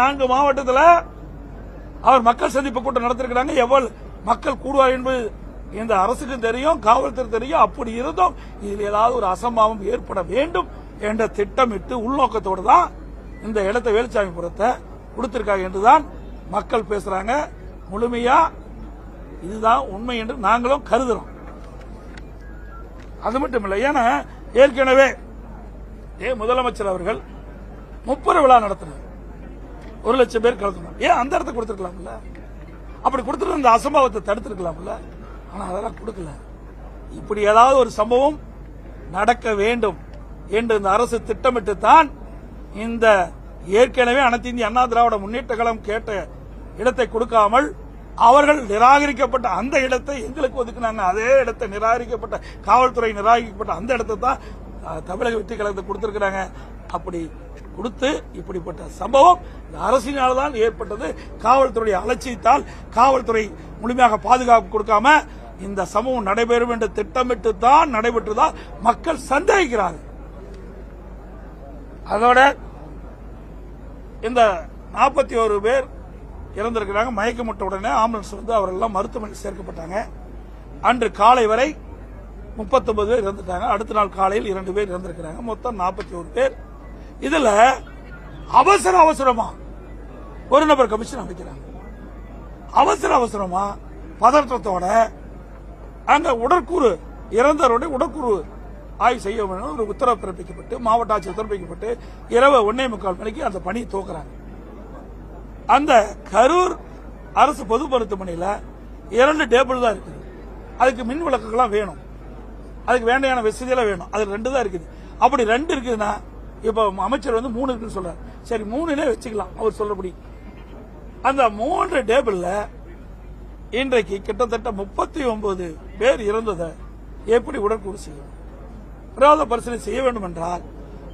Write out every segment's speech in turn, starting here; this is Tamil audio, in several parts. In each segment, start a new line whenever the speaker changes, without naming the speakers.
நான்கு மாவட்டத்தில் அவர் மக்கள் சந்திப்பு கூட்டம் நடத்திருக்கிறாங்க. எவ்வளவு மக்கள் கூடுவார் என்பது இந்த அரசுக்கும் தெரியும் காவல்துறை தெரியும். அப்படி இருந்தும் இதில் ஏதாவது ஒரு அசம்பாவம் ஏற்பட வேண்டும் என்ற திட்டமிட்டு உள்நோக்கத்தோடு தான் இந்த இடத்தை வேலுச்சாமிபுரத்தை கொடுத்திருக்காங்க என்றுதான் மக்கள் பேசுறாங்க. முழுமையா இதுதான் உண்மை என்று நாங்களும் கருதுறோம். அது மட்டும் இல்லை ஏன்னா ஏற்கனவே ஏ முதலமைச்சர் அவர்கள் முப்பது விழா நடத்தினார். ஒரு லட்சம் பேர் கலந்துனார் ஏன் அந்த இடத்த கொடுத்துருக்கலாம்ல? அப்படி கொடுத்துட்டு இந்த அசம்பாவத்தை தடுத்துருக்கலாம்ல? ஆனா அதெல்லாம் கொடுக்கல. இப்படி ஏதாவது ஒரு சம்பவம் நடக்க வேண்டும் என்று இந்த அரசு திட்டமிட்டு தான் இந்த ஏற்கனவே அனைத்து இந்திய அண்ணா திராவிட முன்னேற்ற கழகம் கேட்ட இடத்தை கொடுக்காமல் அவர்கள் நிராகரிக்கப்பட்ட அந்த இடத்தை எங்களுக்கு ஒதுக்குனாங்க. அதே இடத்தை நிராகரிக்கப்பட்ட காவல்துறை நிராகரிக்கப்பட்ட அந்த இடத்தை தான் தமிழக வெற்றி கழகத்தை கொடுத்துருக்கிறாங்க. அப்படி கொடுத்து இப்படிப்பட்ட சம்பவம் இந்த அரசினால் தான் ஏற்பட்டது. காவல்துறை அலட்சியத்தால் காவல்துறை முழுமையாக பாதுகாப்பு கொடுக்காம இந்த சம்பவம் நடைபெறும் என்று திட்டமிட்டு தான் நடைபெற்றதால் மக்கள் சந்தேகிக்கிறார்கள். அதோட இந்த நாற்பத்தி ஒரு பேர் இறந்திருக்கிறாங்க. மயக்கமுட்ட உடனே ஆம்புலன்ஸ் வந்து அவரெல்லாம் மருத்துவமனையில் சேர்க்கப்பட்டாங்க. அன்று காலை வரை 39 பேர் இறந்துட்டாங்க. அடுத்த நாள் காலையில் இரண்டு பேர் இறந்திருக்கிறாங்க. மொத்தம் 41 பேர் இதுல அவசர அவசரமா ஒரு நபர் கமிஷன் அமைக்கிறாங்க. அவசர அவசரமா பதற்றத்தோட அந்த உடற்கூறு இறந்தவருடைய உடற்கூறு ஆய்வு செய்ய வேண்டும். ஒரு உத்தரவு பிறப்பிக்கப்பட்டு மாவட்ட ஆட்சியர் பிறப்பிக்கப்பட்டு இரவு ஒன்னே முக்கால் மணிக்கு அந்த பணியை தோக்குறாங்க அந்த கரூர் அரசு பொது மருத்துவமனையில் இரண்டு டேபிள் தான் இருக்குது. அதுக்கு மின் விளக்குகள்லாம் வேணும். அதுக்கு வேண்டையான வசதியெல்லாம் வேணும். அது ரெண்டு தான் இருக்குது. அப்படி ரெண்டு இருக்குதுன்னா இப்போ அமைச்சர் வந்து மூணு இருக்குன்னு சொல்றாரு. சரி மூணுனே வச்சுக்கலாம். அவர் சொல்லபடி அந்த மூன்று டேபிள்ல இன்றைக்கு கிட்டத்தட்ட முப்பத்தி ஒன்பது பேர் இறந்ததை எப்படி உடற்கூறு செய்யும் பிரேத பரிசனை செய்ய வேண்டும் என்றால்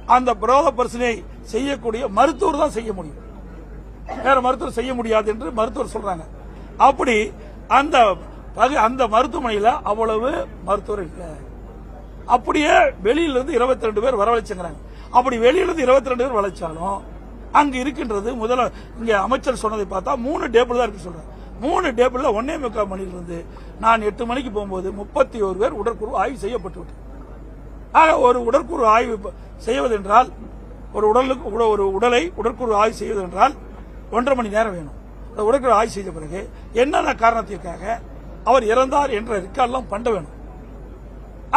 அந்த பிரேத பரிசனை செய்யக்கூடிய மருத்துவர் தான் செய்ய முடியும். வேற மருத்துவர் செய்ய முடியாது என்று மருத்துவர் சொல்றாங்க. அப்படி அந்த பகு- அந்த மருத்துவமனையில அவ்வளவு மருத்துவர் இல்லை. அப்படியே வெளியிலிருந்து இருபத்தி ரெண்டு பேர் வரவழைச்சுங்கிறாங்க அப்படி வெளியில இருந்து இருபத்தி ரெண்டு பேர் வளைச்சாலும் அங்க இருக்கின்றது முதல்ல இங்க அமைச்சர் சொன்னதை பார்த்தா மூணு டேபிள் தான் இருக்கு சொல்றேன் மூணு டேபிள்ல ஒன்னே முக்கால் மணியில இருந்து நான் எட்டு மணிக்கு போகும்போது முப்பத்தி ஒரு பேர் உடற்குழு ஆய்வு செய்யப்பட்டு ஆக ஒரு உடற்குழு ஆய்வு செய்வதென்றால் ஒரு உடலுக்கு உட- ஒரு உடலை உடற்குழு ஆய்வு செய்வதென்றால் ஒன்றரை மணி நேரம் வேணும். உடற்குழு ஆய்வு செய்த பிறகு என்னென்ன காரணத்திற்காக அவர் இறந்தார் என்ற ரிக்கார்ட்லாம் பண்ண வேணும்.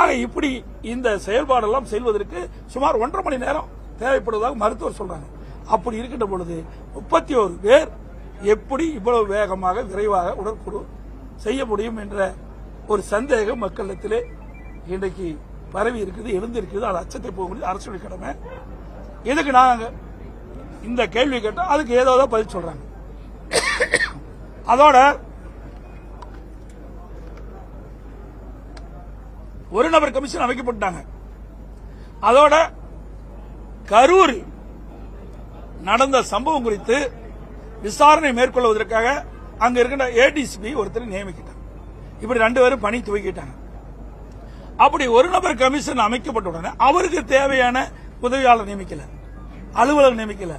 ஆக இப்படி இந்த செயல்பாடெல்லாம் செய்வதற்கு சுமார் ஒன்றரை மணி நேரம் தேவைப்படுவதாக மருத்துவர் சொல்றாங்க. அப்படி இருக்கின்ற பொழுது முப்பத்தி ஒரு பேர் எப்படி இவ்வளவு வேகமாக விரைவாக உடற்குழு செய்ய முடியும் என்ற ஒரு சந்தேகம் மக்களிடத்திலே இன்றைக்கு பரவி இருக்குது எழுந்திருக்குது அது அச்சத்தை போக முடியும் அரசுடைய கடமை. இதுக்கு நாங்க இந்த கேள்வி கேட்டோம் அதுக்கு ஏதோ ஏதோ பதில் சொல்றாங்க. அதோட ஒரு நபர் கமிஷன் அமைக்கப்பட்டாங்க அதோட கரூரில் நடந்த சம்பவம் குறித்து விசாரணை மேற்கொள்வதற்காக அங்க இருக்கின்ற ஏடிசிபி ஒருத்தர் நியமிக்கிட்டாங்க. இப்படி ரெண்டு பேரும் பணி துவக்கிட்டாங்க. அப்படி ஒரு நபர் கமிஷன் அமைக்கப்பட்ட உடனே அவருக்கு தேவையான உதவியாளர் நியமிக்கல. அலுவலர் நியமிக்கல.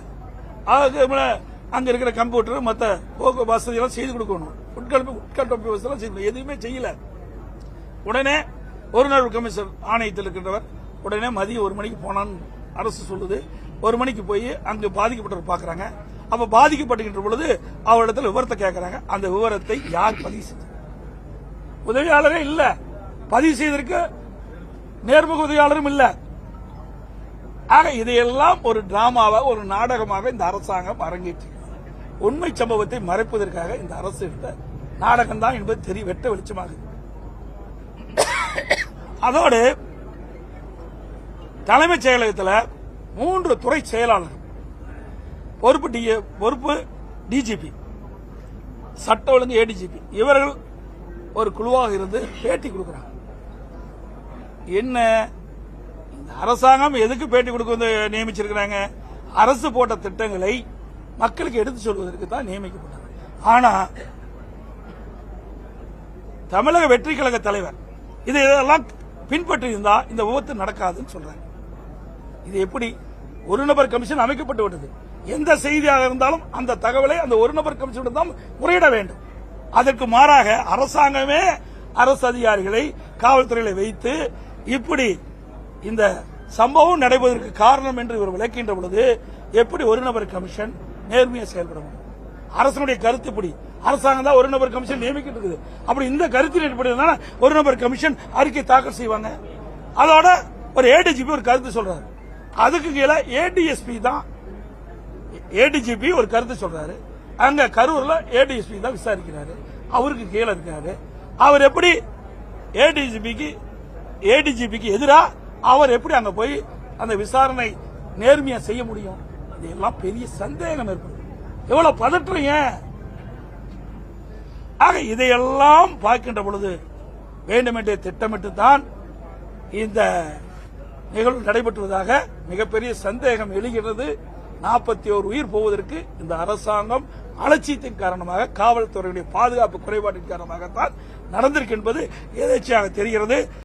அதுக்கு அங்க இருக்கிற கம்ப்யூட்டர் மத்த போக்கு வசதி எல்லாம் செய்து கொடுக்கணும். உட்கட்டமைப்பு வசதி எல்லாம் எதுவுமே செய்யல. உடனே ஒரு நாள் கமிஷன் ஆணையத்தில் இருக்கின்றவர். உடனே மதியம் ஒரு மணிக்கு போனான்னு அரசு சொல்லுது ஒரு மணிக்கு போய் அங்கு பாதிக்கப்பட்டவர் பார்க்குறாங்க. அப்போ பாதிக்கப்படுகின்ற பொழுது அவரிடத்தில் விவரத்தை கேட்குறாங்க அந்த விவரத்தை யார் பதிவு செய்து உதவியாளரே இல்லை. பதிவு செய்திருக்கு நேர்முக உதவியாளரும் இல்லை. ஆக இதையெல்லாம் ஒரு டிராமாவாக ஒரு நாடகமாக இந்த அரசாங்கம் அரங்கேற்றி. உண்மை சம்பவத்தை மறைப்பதற்காக இந்த அரசு எடுத்த நாடகம் தான் என்பது தெரிய வெட்ட வெளிச்சமாகுது. அதோடு தலைமைச் செயலகத்தில் மூன்று துறை செயலாளர் பொறுப்பு டி பொறுப்பு டிஜிபி சட்ட ஒழுங்கு ஏடிஜிபி இவர்கள் ஒரு குழுவாக இருந்து பேட்டி கொடுக்குறாங்க. என்ன? இந்த அரசாங்கம் எதுக்கு பேட்டி கொடுக்க வந்து நியமிச்சிருக்கிறாங்க? அரசு போட்ட திட்டங்களை மக்களுக்கு எடுத்து சொல்வதற்கு தான் நியமிக்கப்பட்டாங்க ஆனா தமிழக வெற்றி கழக தலைவர் இது இதெல்லாம் பின்பற்றி இந்த விபத்து நடக்காதுன்னு சொல்றாங்க. இது எப்படி ஒரு நபர் கமிஷன் அமைக்கப்பட்டு விட்டது? எந்த செய்தியாக இருந்தாலும் அந்த தகவலை அந்த ஒரு நபர் கமிஷன் தான் முறையிட வேண்டும். அதற்கு மாறாக அரசாங்கமே அரசு அதிகாரிகளை காவல்துறையில வைத்து இப்படி இந்த சம்பவம் நடைபெறுவதற்கு காரணம் என்று இவர் விளக்கின்ற பொழுது எப்படி ஒரு நபர் கமிஷன் நேர்மையை செயல்பட முடியும்? அரசனுடைய கருத்து இப்படி. அரசாங்கம் தான் ஒரு நபர் கமிஷன் நியமிக்கிட்டு இருக்குது. அப்படி இந்த கருத்தின் அடிப்படையில் ஒரு நபர் கமிஷன் அறிக்கை தாக்கல் செய்வாங்க. அதோட ஒரு ஏடிஜிபி ஒரு கருத்து சொல்றாரு. அதுக்கு கீழே ஏடிஎஸ்பி தான் ஏடிஜிபி ஒரு கருத்து சொல்றாரு. அங்க கரூர்ல ஏடிஎஸ்பி தான் விசாரிக்கிறாரு. அவருக்கு கீழே இருக்காரு. அவர் எப்படி ஏடிஜிபிக்கு ஏடிஜிபிக்கு எதிராக அவர் எப்படி அங்க போய் அந்த விசாரணை நேர்மையா செய்ய முடியும்? இதெல்லாம் பெரிய சந்தேகம் ஏற்படும். எவ்வளவு பதற்றீங்க? ஆக இதையெல்லாம் பார்க்கின்ற பொழுது வேண்டுமென்றே திட்டமிட்டு தான் இந்த நிகழ்வு நடைபெற்றுவதாக மிகப்பெரிய சந்தேகம் எழுகிறது. நாற்பத்தி ஒரு உயிர் போவதற்கு இந்த அரசாங்கம் அலட்சியத்தின் காரணமாக காவல்துறையுடைய பாதுகாப்பு குறைபாட்டின் காரணமாகத்தான் நடந்திருக்கு என்பது எதேச்சையாக தெரிகிறது?